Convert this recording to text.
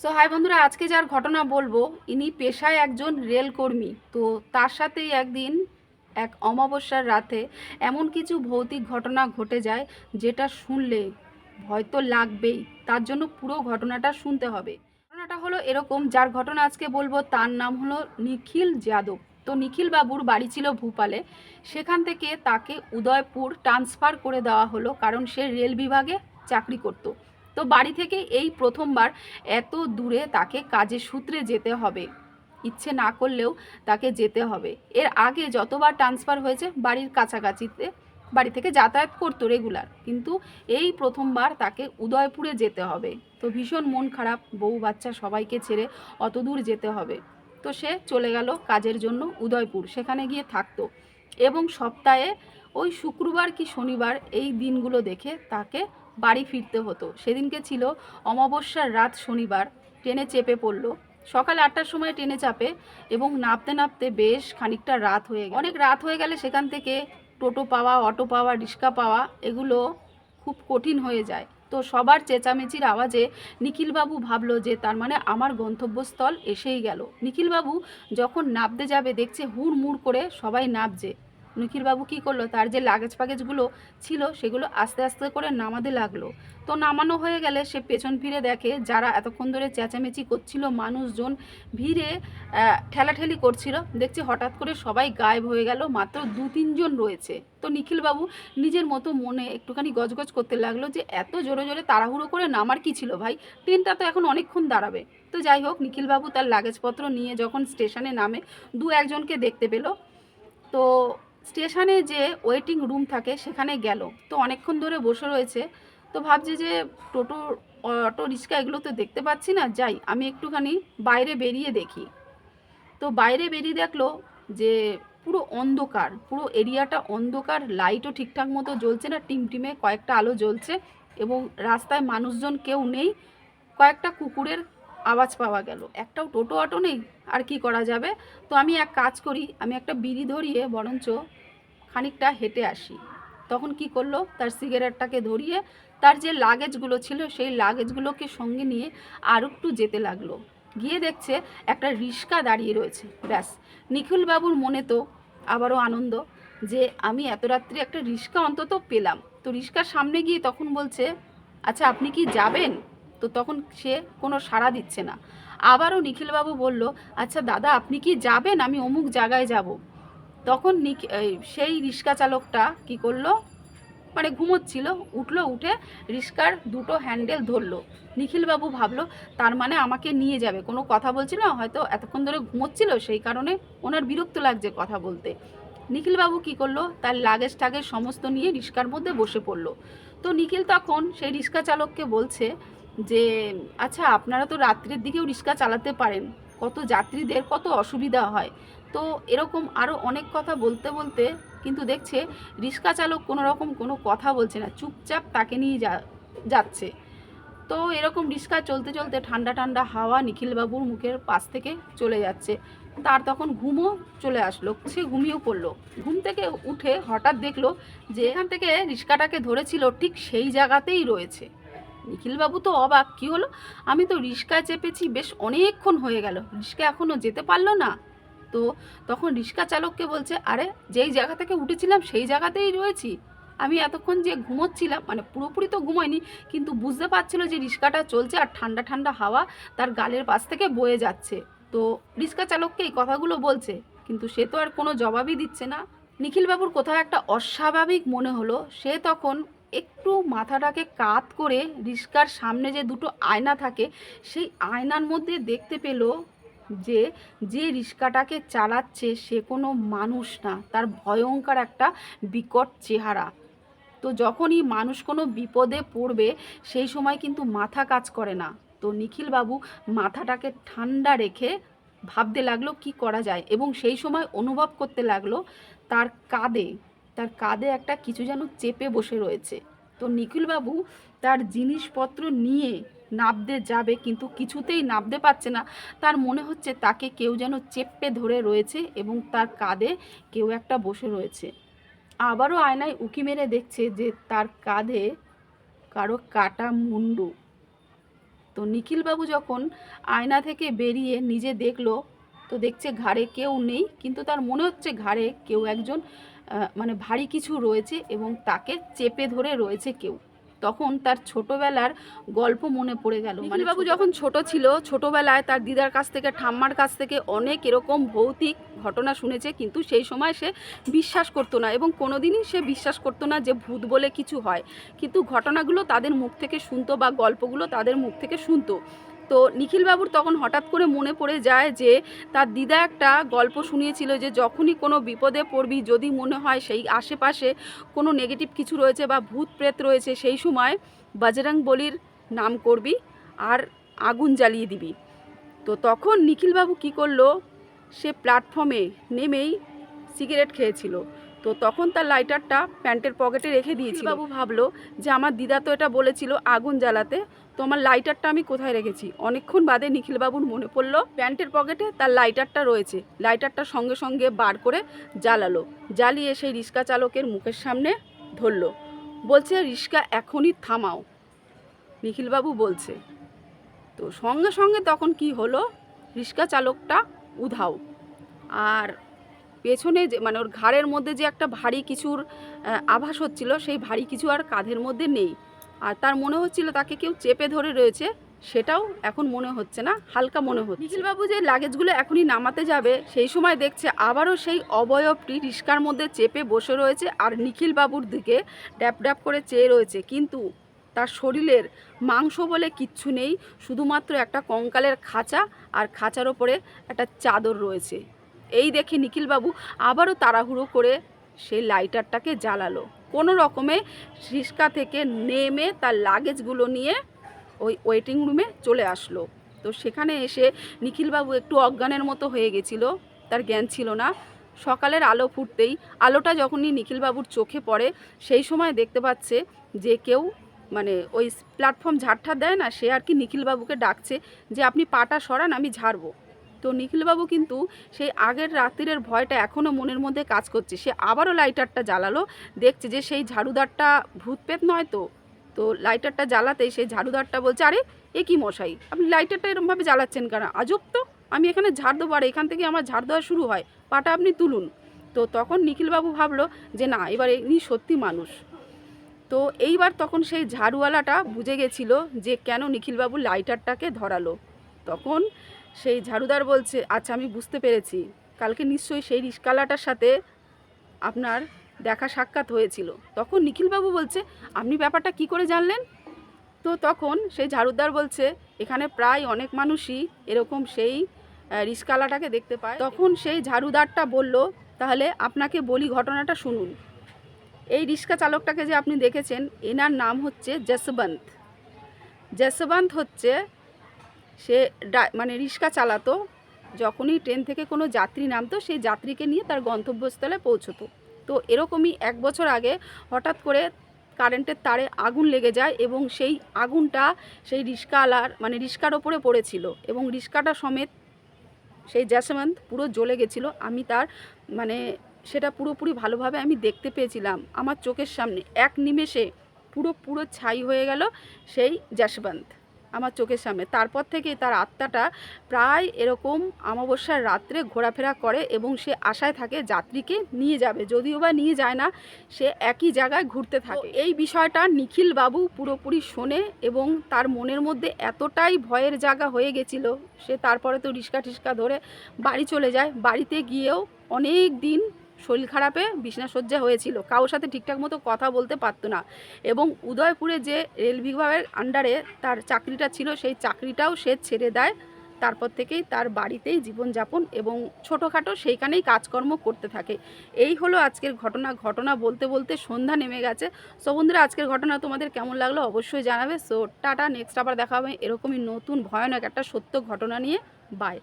So high বন্ধুরা, আজকে যার ঘটনা বলব, ইনি পেশায় একজন রেলকর্মী। তো তার সাথেই একদিন এক অমাবস্যার রাতে এমন কিছু ভৌতিক ঘটনা ঘটে যায়, যেটা শুনলে ভয় তো লাগবেই। তার জন্য পুরো ঘটনাটা শুনতে হবে। ঘটনাটা হলো এরকম, যার ঘটনা আজকে বলব, তার নাম হলো নিখিল যাদব। তো নিখিল বাবুর বাড়ি ছিল ভূপালে। সেখান থেকে তাকে উদয়পুর ট্রান্সফার করে দেওয়া হলো, কারণ সে রেল বিভাগে চাকরি করতো। তো বাড়ি থেকে এই প্রথমবার এত দূরে তাকে কাজের সূত্রে যেতে হবে। ইচ্ছে না করলেও তাকে যেতে হবে। এর আগে যতবার ট্রান্সফার হয়েছে বাড়ির কাছাকাছিতে, বাড়ি থেকে যাতায়াত করতো রেগুলার কিন্তু এই প্রথমবার তাকে উদয়পুরে যেতে হবে। তো ভীষণ মন খারাপ, বউ বাচ্চা সবাইকে ছেড়ে অত দূর যেতে হবে। তো সে চলে গেল কাজের জন্য উদয়পুর, সেখানে গিয়ে থাকতো। এবং সপ্তাহে, ওই শুক্রবার কি শনিবার, এই দিনগুলো দেখে তাকে বাড়ি ফিরতে হতো। সেদিনকে ছিল অমাবস্যার রাত শনিবার। ট্রেনে চেপে পড়ল। সকাল আটটার সময় ট্রেনে চাপে এবং নাপতে নাপতে বেশ খানিকটা রাত হয়ে গেল। অনেক রাত হয়ে গেলে সেখান থেকে টোটো পাওয়া, অটো পাওয়া, রিক্সা পাওয়া এগুলো খুব কঠিন হয়ে যায়। তো সবার চেঁচামেচির আওয়াজে নিখিলবাবু ভাবলো যে তার মানে আমার গন্তব্যস্থল এসেই গেল। নিখিলবাবু যখন নাবতে যাবে দেখছে হুড় মুড় করে সবাই নাবছে নিখিলবাবু কী করল? তার যে লাগেজ ফাগেজগুলো ছিল, সেগুলো আস্তে আস্তে করে নামাতে লাগল। তো নামানো হয়ে গেলে সে পেছন ফিরে দেখে যারা এতক্ষণ ধরে চেঁচামেচি করছিল, মানুষজন ভিড়ে ঠেলাঠেলি করছিল। দেখছে হঠাৎ করে সবাই গায়েব হয়ে গেল, মাত্র দু তিনজন রয়েছে। তো নিখিলবাবু নিজের মতো মনে একটুখানি গজগজ করতে লাগল যে, এত জোরে জোরে তাড়াহুড়ো করে নামার কি ছিল ভাই? ট্রেনটা তো এখন অনেকক্ষণ দাঁড়াবে। তো যাই হোক, নিখিলবাবু তার লাগেজপত্র নিয়ে যখন স্টেশনে নামে দু একজনকে দেখতে পেল। তো স্টেশনে যে ওয়েটিং রুম থাকে, সেখানে গেল। তো অনেকক্ষণ ধরে বসে রয়েছে। তো ভাবছে যে টোটো, অটো রিক্সা এগুলো তো দেখতে পাচ্ছি না, যাই, আমি একটুখানি বাইরে বেরিয়ে দেখি। তো বাইরে বেরিয়ে দেখল যে পুরো অন্ধকার, পুরো এরিয়াটা অন্ধকার, লাইটও ঠিকঠাক মতো জ্বলছে না, টিমটিমে কয়েকটা আলো জ্বলছে এবং রাস্তায় মানুষজন কেউ নেই, কয়েকটা কুকুরের আওয়াজ পাওয়া গেল। একটাও টোটো অটো নেই, আর কি করা যাবে? তো আমি এক কাজ করি, আমি একটা বিড়ি ধরিয়ে, বরঞ্চ খানিকটা হেঁটে আসি। তখন কি করল? তার সিগারেটটাকে ধরিয়ে তার যে লাগেজগুলো ছিল, সেই লাগেজগুলোকে সঙ্গে নিয়ে আর একটু যেতে লাগল। গিয়ে দেখছে একটা রিক্সা দাঁড়িয়ে রয়েছে। ব্যাস, নিখিলবাবুর মনে তো আবারও আনন্দ যে আমি এত রাত্রি একটা রিক্সা অন্তত পেলাম। তো রিক্সার সামনে গিয়ে তখন বলছে আচ্ছা আপনি কি যাবেন? তো তখন সে কোনো সাড়া দিচ্ছে না। আবারও নিখিলবাবু বলল আচ্ছা দাদা, আপনি কি যাবেন? আমি অমুক জায়গায় যাব। তখন সেই রিক্সা চালকটা কি করল? মানে ঘুমোচ্ছিল, উঠল, উঠে রিক্সার দুটো হ্যান্ডেল ধরলো। নিখিলবাবু ভাবলো, তার মানে আমাকে নিয়ে যাবে। কোনো কথা বলছিল? হয়তো এতক্ষণ ধরে ঘুমোচ্ছিল, সেই কারণে ওনার বিরক্ত লাগছে কথা বলতে। নিখিলবাবু কি করল? তার লাগেজ টাগেজ সমস্ত নিয়ে রিক্সার মধ্যে বসে পড়ল। তো নিখিল তখন সেই রিক্সা চালককে বলছে যে আচ্ছা আপনারা তো রাত্রের দিকেও রিক্সা চালাতে পারেন। কত যাত্রীদের কত অসুবিধা হয়। তো এরকম আরও অনেক কথা বলতে বলতে কিন্তু দেখছে রিক্সা চালক কোনো রকম কোনো কথা বলছে না, চুপচাপ তাকে নিয়ে যা, যাচ্ছে। তো এরকম রিক্সা চলতে চলতে ঠান্ডা ঠান্ডা হাওয়া নিখিলবাবুর মুখের পাশ থেকে চলে যাচ্ছে। তার তখন ঘুমও চলে আসলো, সে ঘুমিয়েও পড়ল। ঘুম থেকে উঠে হঠাৎ দেখল যে এখান থেকে রিক্সাটাকে ধরেছিল ঠিক সেই জায়গাতেই রয়েছে। নিখিলবাবু তো অবাক, কী হলো? আমি তো রিক্সায় চেপেছি, বেশ অনেকক্ষণ হয়ে গেল। রিক্সা এখনও যেতে পারল না। তো তখন রিক্সা চালককে বলছে, আরে, যেই জায়গা থেকে উঠেছিলাম সেই জায়গাতেই রয়েছি। আমি এতক্ষণ যে ঘুমোচ্ছিলাম মানে পুরোপুরি তো ঘুমাইনি কিন্তু বুঝতে পারছিল যে রিক্সাটা চলছে আর ঠান্ডা ঠান্ডা হাওয়া তার গালের পাশ থেকে বয়ে যাচ্ছে। তো রিক্সা চালককে এই কথাগুলো বলছে, কিন্তু সে তো আর কোনো জবাবই দিচ্ছে না। নিখিলবাবুর কোথাও একটা অস্বাভাবিক মনে হলো। সে তখন একটু মাথাটাকে কাত করে রিক্সার সামনে যে দুটো আয়না থাকে, সেই আয়নার মধ্যে দেখতে পেল যে যে রিক্সাটাকে চালাচ্ছে সে কোনো মানুষ না। তার ভয়ঙ্কর একটা বিকট চেহারা। তো যখনই মানুষ কোনো বিপদে পড়বে, সেই সময় কিন্তু মাথা কাজ করে না। তো নিখিলবাবু মাথাটাকে ঠান্ডা রেখে ভাবতে লাগল, কি করা যায়? এবং সেই সময় অনুভব করতে লাগল, তার কাঁধে তার কাঁধে একটা কিছু যেন চেপে বসে রয়েছে। তো নিখিলবাবু তার জিনিসপত্র নিয়ে নাবতে যাবে, কিন্তু কিছুতেই নাবতে পারছে না। তার মনে হচ্ছে তাকে কেউ যেন চেপে ধরে রয়েছে এবং তার কাঁধে কেউ একটা বসে রয়েছে। আবারও আয়নায় উকি মেরে দেখছে যে তার কাঁধে কারও কাটা মুন্ডু। তো নিখিলবাবু যখন আয়না থেকে বেরিয়ে নিজে দেখল, তো দেখছে ঘাড়ে কেউ নেই, কিন্তু তার মনে হচ্ছে ঘাড়ে কেউ একজন মানে ভারী কিছু রয়েছে এবং তাকে চেপে ধরে রয়েছে কেউ। তখন তার ছোটবেলার গল্প মনে পড়ে গেল। মানে বাবু যখন ছোট ছিল ছোটবেলায় তার দিদার কাছ থেকে ঠাম্মার কাছ থেকে অনেক এরকম ভৌতিক ঘটনা শুনেছে কিন্তু সেই সময় সে বিশ্বাস করতো না এবং কোনোদিনই সে বিশ্বাস করতো না যে ভূত বলে কিছু হয়। কিন্তু ঘটনাগুলো তাদের মুখ থেকে শুনতো বা গল্পগুলো তাদের মুখ থেকে শুনতো। তো নিখিলবাবুর তখন হঠাৎ করে মনে পড়ে যায় যে তার দিদা একটা গল্প শুনিয়েছিল যে যখনই কোনো বিপদে পড়বি, যদি মনে হয় সেই আশেপাশে কোনো নেগেটিভ কিছু রয়েছে বা ভূত প্রেত রয়েছে, সেই সময় বজরং বলির নাম করবি আর আগুন জ্বালিয়ে দিবি। তো তখন নিখিলবাবু কি করল? সে প্ল্যাটফর্মে নেমেই সিগারেট খেয়েছিল। তো তখন তার লাইটারটা প্যান্টের পকেটে রেখে দিয়েছি বাবু ভাবলো যে আমার দিদা তো এটা বলেছিল আগুন জ্বালাতে তো আমার লাইটারটা আমি কোথায় রেখেছি? অনেকক্ষণ বাদে নিখিলবাবুর মনে পড়ল প্যান্টের পকেটে তার লাইটারটা রয়েছে। লাইটারটা সঙ্গে সঙ্গে বার করে জ্বালালো। জ্বালিয়ে সেই রিক্সা চালকের মুখের সামনে ধরলো। বলছে রিক্সা এখনই থামাও। নিখিলবাবু বলছে তো সঙ্গে সঙ্গে তখন কি হলো? রিক্সা চালকটা উধাও। আর পেছনে যে মানে ওর ঘাড়ের মধ্যে যে একটা ভারী কিছুর আভাস হচ্ছিল, সেই ভারী কিছু আর কাঁধের মধ্যে নেই। আর তার মনে হচ্ছিল তাকে কেউ চেপে ধরে রয়েছে, সেটাও এখন মনে হচ্ছে না, হালকা মনে হচ্ছে। নিখিলবাবু যে লাগেজগুলো এখনই নামাতে যাবে, সেই সময় দেখছে আবারও সেই অবয়বটি রিস্কার মধ্যে চেপে বসে রয়েছে আর নিখিলবাবুর দিকে ড্যাপ ড্যাপ করে চেয়ে রয়েছে। কিন্তু তার শরীরের মাংস বলে কিচ্ছু নেই, শুধুমাত্র একটা কঙ্কালের খাঁচা আর খাঁচার ওপরে একটা চাদর রয়েছে। এই দেখে নিখিলবাবু আবারও তাড়াহুড়ো করে সেই লাইটারটাকে জ্বালালো। কোনো রকমে রিস্কা থেকে নেমে তার লাগেজগুলো নিয়ে ওই ওয়েটিং রুমে চলে আসলো। তো সেখানে এসে নিখিলবাবু একটু অজ্ঞানের মতো হয়ে গেছিল, তার জ্ঞান ছিল না। সকালের আলো ফুটতেই, আলোটা যখনই নিখিলবাবুর চোখে পড়ে, সেই সময় দেখতে পাচ্ছে যে কেউ মানে ওই প্ল্যাটফর্ম ঝাড়ঠার দেয় না, সে আর কি নিখিলবাবুকে ডাকছে যে, আপনি পাটা সরান, আমি ঝাড়বো। তো নিখিলবাবু কিন্তু সেই আগের রাত্রির ভয়টা এখনও মনের মধ্যে কাজ করছে। সে আবারও লাইটারটা জ্বালালো, দেখছে যে সেই ঝাড়ুদারটা ভূতপেত নয় তো। তো লাইটারটা জ্বালাতেই সেই ঝাড়ুদারটা বলছে, আরে, এ কি মশাই, আপনি লাইটারটা এরমভাবে জ্বালাচ্ছেন কেন? আজব তো, আমি এখানে ঝাড় দেবো আর এখান থেকে আমার ঝাড় দেওয়া শুরু হয়, পাটা আপনি তুলুন। তো তখন নিখিলবাবু ভাবলো যে না, এবার ইনি সত্যি মানুষ। তো এইবার তখন সেই ঝাড়ুওয়ালাটা বুঝে গেছিল যে কেন নিখিলবাবু লাইটারটাকে ধরালো। তখন সেই ঝাড়ুদার বলছে আচ্ছা আমি বুঝতে পেরেছি। কালকে নিশ্চয়ই সেই রিস্কালাটার সাথে আপনার দেখা সাক্ষাৎ হয়েছিল। তখন নিখিলবাবু বলছে, আপনি ব্যাপারটা কি করে জানলেন? তো তখন সেই ঝাড়ুদার বলছে, এখানে প্রায় অনেক মানুষই এরকম সেই রিস্কালাটাকে দেখতে পায়। তখন সেই ঝাড়ুদারটা বলল, তাহলে আপনাকে বলি ঘটনাটা শুনুন। এই রিক্সা চালকটাকে যে আপনি দেখেছেন, এনার নাম হচ্ছে যশবন্ত যশবন্ত হচ্ছে সে মানে রিক্সা চালাতো, যখনই ট্রেন থেকে কোনো যাত্রী নামতো সেই যাত্রীকে নিয়ে তার গন্তব্যস্থলে পৌঁছতো। তো এরকমই এক বছর আগে হঠাৎ করে কারেন্টের তারে আগুন লেগে যায় এবং সেই আগুনটা সেই রিক্সাওয়ালার মানে রিক্সার ওপরে পড়েছিল এবং রিক্সাটা সমেত সেই জ্যাসমন্ত পুরো জ্বলে গেছিল। আমি তার মানে সেটা পুরোপুরি ভালোভাবে আমি দেখতে পেয়েছিলাম আমার চোখের সামনে। এক নিমেষে পুরো পুরো ছাই হয়ে গেল সেই যশবন্ত আমার চোখের সামনে। তারপর থেকে তার আত্মাটা প্রায় এরকম অমাবস্যার রাত্রে ঘোরাফেরা করে এবং সে আশায় থাকে যাত্রীকে নিয়ে যাবে। যদিও বা নিয়ে যায় না সে একই জায়গায় ঘুরতে থাকে। এই বিষয়টা নিখিল বাবু পুরোপুরি শোনে এবং তার মনের মধ্যে এতটাই ভয়ের জায়গা হয়ে গেছিল সে তারপরে তো রিস্কা টিস্কা ধরে বাড়ি চলে যায়। বাড়িতে গিয়েও অনেক দিন শরীর খারাপে বিছনাসজ্জা হয়েছিল। কারোর সাথে ঠিকঠাক মতো কথা বলতে পারতো না। এবং উদয়পুরে যে রেল বিভাগের আন্ডারে তার চাকরিটা ছিল, সেই চাকরিটাও সে ছেড়ে দেয়। তারপর থেকেই তার বাড়িতেই জীবনযাপন এবং ছোটোখাটো সেইখানেই কাজকর্ম করতে থাকে। এই হলো আজকের ঘটনা। ঘটনা বলতে বলতে সন্ধ্যা নেমে গেছে। সো বন্ধুরা, আজকের ঘটনা তোমাদের কেমন লাগল অবশ্যই জানাবে। সো টাটা নেক্সট আবার দেখা হবে। এরকমই নতুন, ভয়ানক একটা সত্য ঘটনা নিয়ে। বাই